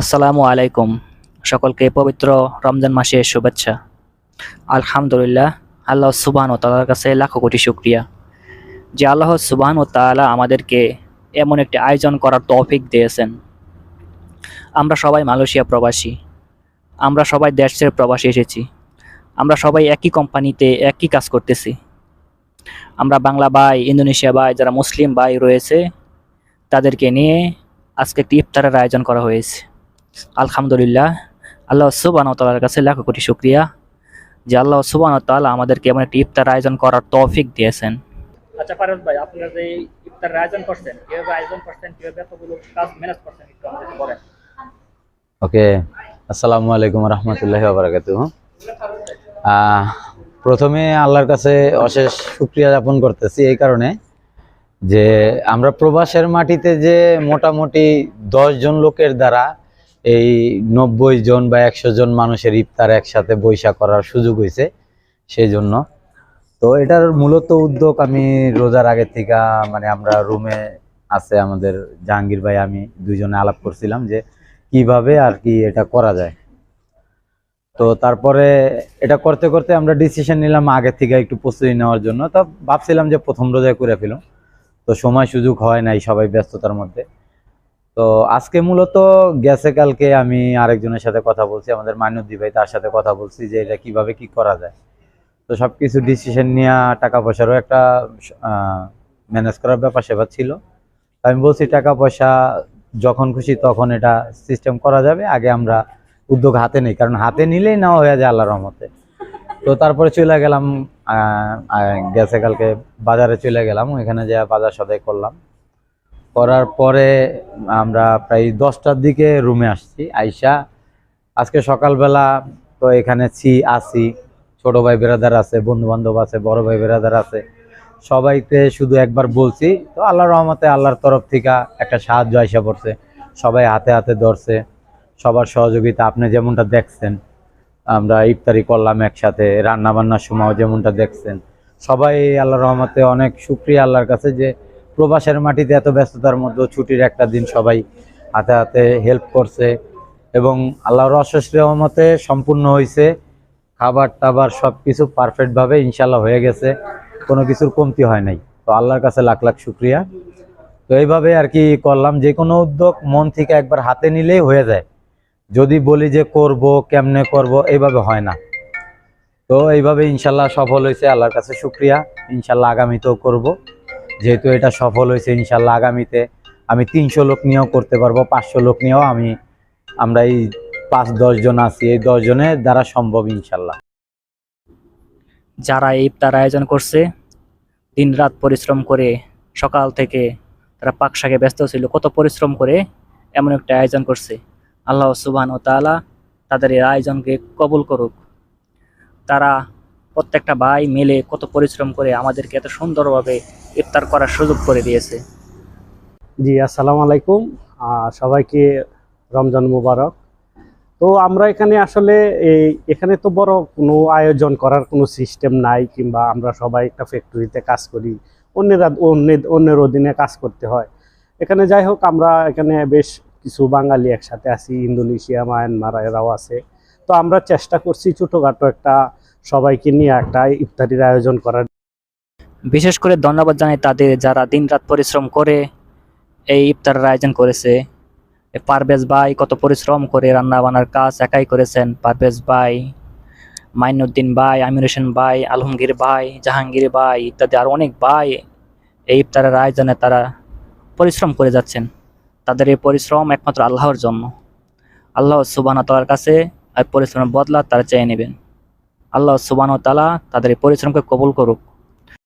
আসসালামু আলাইকুম। সকলকে পবিত্র রমজান মাসের শুভেচ্ছা। আলহামদুলিল্লাহ, আল্লাহ সুবান ও তালার কাছে লাখো কোটি শুক্রিয়া। যে আল্লাহ সুবান ও তালা আমাদেরকে এমন একটি আয়োজন করার তৌফিক দিয়েছেন। আমরা সবাই মালয়েশিয়া প্রবাসী। আমরা সবাই দেশের প্রবাসী এসেছি। আমরা সবাই একই কোম্পানিতে একই কাজ করতেছি। আমরা বাংলা ভাই, ইন্দোনেশিয়া ভাই, যারা মুসলিম ভাই রয়েছে, তাদেরকে নিয়ে আজকে একটি ইফতারের আয়োজন করা হয়েছে। আলহামদুলিল্লাহ। আল্লাহ সুবান তালার কাছে লাখো কোটি শুক্রিয়া যে আল্লাহ সুবান তালা আমাদেরকে এমন একটি ইফতার আয়োজন করার তৌফিক দিয়েছেন। আচ্ছা পারস ভাই আপনারা যে ইফতারের আয়োজন করছেন কীভাবে আয়োজন করছেন কীভাবে এতগুলো কাজ ম্যানেজ করছেন একটু আমাদেরকে বলেন। ওকে আসসালামু আলাইকুম রহমতুল্লাহ বারাকাত প্রথমে আল্লাহর কাছে অশেষ শুক্রিয়া যাপন করতেছি এই কারণে যে আমরা প্রবাসের মাটিতে যে মোটামুটি জন লোকের দ্বারা এই নব্বই জন বা একশো জন মানুষের ইফতার একসাথে বৈশা করার সুযোগ হয়েছে সেই জন্য। তো এটার মূলত উদ্যোগ আমি রোজার আগে থেকে মানে আমরা রুমে আছে আমাদের জাহাঙ্গীর ভাই, আমি দুইজনে আলাপ করছিলাম যে কীভাবে আর কি এটা করা যায়। তো তারপরে এটা করতে করতে আমরা ডিসিশন নিলাম আগে থেকে একটু প্রস্তুতি নেওয়ার জন্য। তো ভাবছিলাম যে প্রথম রোজায় করে ফেলো তো সময় সুযোগ হয় নাই সবাই ব্যস্ততার মধ্যে। তো আজকে মূলত গেছে কালকে আমি আরেকজনের সাথে কথা বলছি, আমাদের মাইনুদ্দি ভাই তার সাথে কথা বলছি যে এটা কীভাবে কি করা যায়। তো সবকিছু ডিসিশন নিয়ে টাকা পয়সারও একটা ম্যানেজ করার ব্যাপার সেবা ছিল। আমি বলছি টাকা পয়সা যখন খুশি তখন এটা সিস্টেম করা যাবে, আগে আমরা উদ্যোগ হাতে নেই, কারণ হাতে নিলেই না হয়ে যায় আল্লাহর রহমতে। তো তারপরে চলে গেলাম গেছে কালকে বাজারে চলে গেলাম, ওইখানে যে বাজার সদাই করলাম। করার পরে আমরা প্রায় দশটার দিকে রুমে আসছি, আইসা। আজকে সকালবেলা তো এখানে ছি আসি, ছোট ভাই বেরাদার আছে বন্ধু বান্ধব আছে, বড় ভাই বেরাদার আছে। সবাইকে শুধু একবার বলছি, তো আল্লাহর রহমতে আল্লাহর তরফ থেকে একটা সাহায্য আইসা পড়ছে, সবাই হাতে হাতে ধরছে, সবার সহযোগিতা, আপনি যেমনটা দেখছেন, আমরা ইফতারি করলাম একসাথে রান্না বান্নার সময় যেমনটা দেখছেন। সবাই আল্লাহর রহমতে অনেক শুক্রিয়া আল্লাহর কাছে যে প্রবাসের মাটিতে এত ব্যস্ততার মধ্যে ছুটির একটা দিন সবাই হাতে হাতে হেল্প করছে এবং আল্লাহর অশেষ রহমতে সম্পূর্ণ হয়েছে খাবার টাবার সব কিছু পারফেক্টভাবে ইনশাল্লাহ হয়ে গেছে। কোনো কিছুর কমতি হয় নাই। তো আল্লাহর কাছে লাখ লাখ শুক্রিয়া। তো এইভাবে আর কি করলাম। যে কোনো উদ্যোগ মন থেকে একবার হাতে নিলেই হয়ে যায়। যদি বলি যে করব, কেমনে করব, এইভাবে হয় না। তো এইভাবে ইনশাল্লাহ সফল হয়েছে আল্লাহর কাছে শুক্রিয়া। ইনশাল্লাহ আগামীতেও করব। যেহেতু এটা সফল হয়েছে, ইনশাল্লাহ আগামীতে আমি তিনশো লোক নিয়েও করতে পারব, পাঁচশো লোক নিয়েও আমি, আমরা এই পাঁচ, দশ জন আছি, এই দশজনের দ্বারা সম্ভব ইনশাল্লাহ। যারা এই ইফতার আয়োজন করছে, দিনরাত পরিশ্রম করে, সকাল থেকে তারা পাক শাকে ব্যস্ত ছিল, কত পরিশ্রম করে এমন একটা আয়োজন করছে। আল্লাহ সুবান ও তাআলা তাদের এই আয়োজনকে কবুল করুক। তারা প্রত্যেকটা ভাই মিলে কত পরিশ্রম করে আমাদেরকে এত সুন্দরভাবে ইফতার করার সুযোগ করে দিয়েছে। জি, আসসালামু আলাইকুম। সবাইকে রমজান মুবারক। তো আমরা এখানে আসলে এই, এখানে তো বড় কোনো আয়োজন করার কোনো সিস্টেম নাই, কিংবা আমরা সবাই একটা ফ্যাক্টরিতে কাজ করি, অন্যের অন্যের অন্যের অধীনে কাজ করতে হয়। এখানে যাই হোক, আমরা এখানে বেশ কিছু বাঙালি একসাথে আছি, ইন্দোনেশিয়া, মায়ানমার এরাও আছে। তো আমরা চেষ্টা করছি ছোটোখাটো একটা সবাইকে নিয়ে একটা ইফতারির আয়োজন করার। বিশেষ করে ধন্যবাদ জানাই তাদের যারা দিনরাত পরিশ্রম করে এই ইফতারের আয়োজন করেছে। পারভেজ ভাই কত পরিশ্রম করে রান্না বান্নার কাজ একাই করেছেন। পারভেজ ভাই, মাইনুদ্দিন ভাই, আমির হোসেন ভাই, আলমগীর ভাই, জাহাঙ্গীর ভাই ইত্যাদি আরও অনেক ভাই এই ইফতারের আয়োজনে তারা পরিশ্রম করে যাচ্ছেন। তাদের এই পরিশ্রম একমাত্র আল্লাহর জন্য। আল্লাহ সুবান তালার কাছে এই পরিশ্রমের বদলা তারা চেয়ে নেবেন। আল্লাহ সুবান তালা তাদের এই পরিশ্রমকে কবুল করুক।